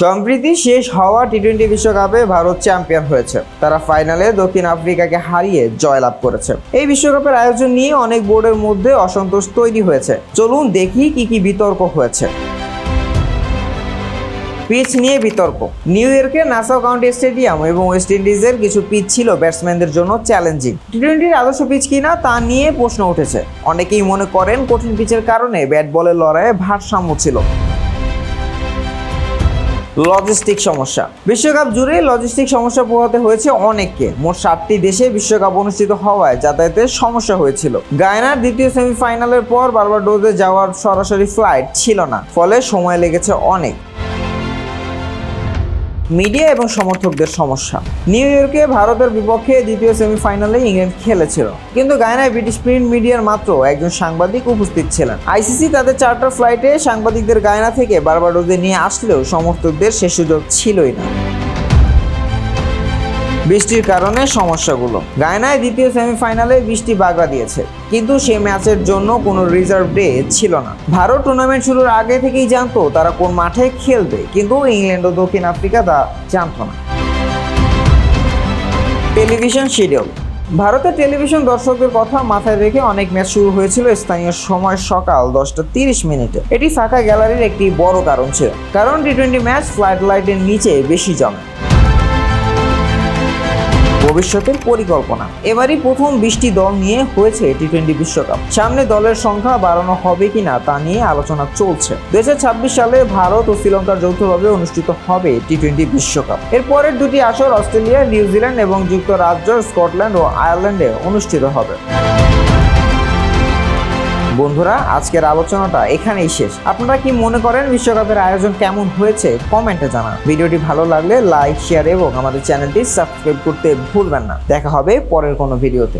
সম্প্রীতি শেষ হওয়া টি টোয়েন্টি বিশ্বকাপে ভারত চ্যাম্পিয়ন হয়েছে। তারা ফাইনালে দক্ষিণ আফ্রিকাকে হারিয়ে জয়লাভ করেছে। এই বিশ্বকাপের আয়োজন নিয়ে অনেক বোর্ডের মধ্যে অসন্তোষ তৈরি হয়েছে। চলুন দেখি কি কি বিতর্ক হয়েছে। পিচ নিয়ে বিতর্ক। নিউ ইয়র্কের নাসাও কাউন্টি স্টেডিয়াম এবং ওয়েস্ট ইন্ডিজের কিছু পিচ ছিল ব্যাটসম্যানদের জন্য চ্যালেঞ্জিং। টি টোয়েন্টির আদর্শ পিচ কিনা তা নিয়ে প্রশ্ন উঠেছে। অনেকেই মনে করেন কঠিন পিচের কারণে ব্যাট বলের লড়াইয়ে ভারসাম্য ছিল। লজিস্টিক সমস্যা। বিশ্বকাপ জুড়ে লজিস্টিক সমস্যা পোহাতে হয়েছে অনেককে। মোট সাতটি দেশে বিশ্বকাপ অনুষ্ঠিত হওয়ায় যাতায়াতের সমস্যা হয়েছিল। গায়নার দ্বিতীয় সেমিফাইনালের পর বারবার ডোজে যাওয়ার সরাসরি ফ্লাইট ছিল না, ফলে সময় লেগেছে অনেক। মিডিয়া এবং সমর্থকদের সমস্যা। নিউ ইয়র্কে ভারতের বিপক্ষে দ্বিতীয় সেমিফাইনালে ইংল্যান্ড খেলেছিল। কিন্তু গায়নায় ব্রিটিশ প্রিন্ট মিডিয়ার মাত্র একজন সাংবাদিক উপস্থিত ছিলেন। আইসিসি তাদের চার্টার ফ্লাইটে সাংবাদিকদের গায়না থেকে বারবাডোজে নিয়ে আসলেও সমর্থকদের সে সুযোগ ছিলই না। বৃষ্টির কারণে সমস্যাগুলো। গায়নায় দ্বিতীয় সেমিফাইনালে বৃষ্টি বাগড়া দিয়েছে, কিন্তু সে ম্যাচের জন্য কোনো রিজার্ভ ডে ছিল না। ভারত টুর্নামেন্ট শুরুর আগে থেকেই জানতো তারা কোন মাঠে খেলবে, কিন্তু ইংল্যান্ড ও দক্ষিণ আফ্রিকা তা জানতো না। Television schedule. ভারতের টেলিভিশন দর্শকদের কথা মাথায় রেখে অনেক ম্যাচ শুরু হয়েছিল স্থানীয় সময় সকাল দশটা তিরিশ মিনিটে। এটি ফাঁকা গ্যালারির একটি বড় কারণ ছিল, কারণ টি টোয়েন্টি ম্যাচ ফ্লাইট লাইটের নিচে বেশি জমে। ভবিষ্যতের পরিকল্পনা। এবারই প্রথম বিশটি দল নিয়ে হয়েছে টি টোয়েন্টি বিশ্বকাপ। সামনে দলের সংখ্যা বাড়ানো হবে কিনা তা নিয়ে আলোচনা চলছে। দুই হাজার ছাব্বিশ সালে ভারত ও শ্রীলঙ্কার যৌথভাবে অনুষ্ঠিত হবে টি টোয়েন্টি বিশ্বকাপ। এর পরের দুটি আসর অস্ট্রেলিয়া, নিউজিল্যান্ড এবং যুক্তরাজ্য, স্কটল্যান্ড ও আয়ারল্যান্ডে অনুষ্ঠিত হবে। বন্ধুরা, আজকের আলোচনাটা এখানেই শেষ। আপনারা কি মনে করেন বিশ্বকাপের আয়োজন কেমন হয়েছে? কমেন্টে জানান। ভিডিওটি ভালো লাগলে লাইক, শেয়ার এবং আমাদের চ্যানেলটি সাবস্ক্রাইব করতে ভুলবেন না। দেখা হবে পরের কোনো ভিডিওতে।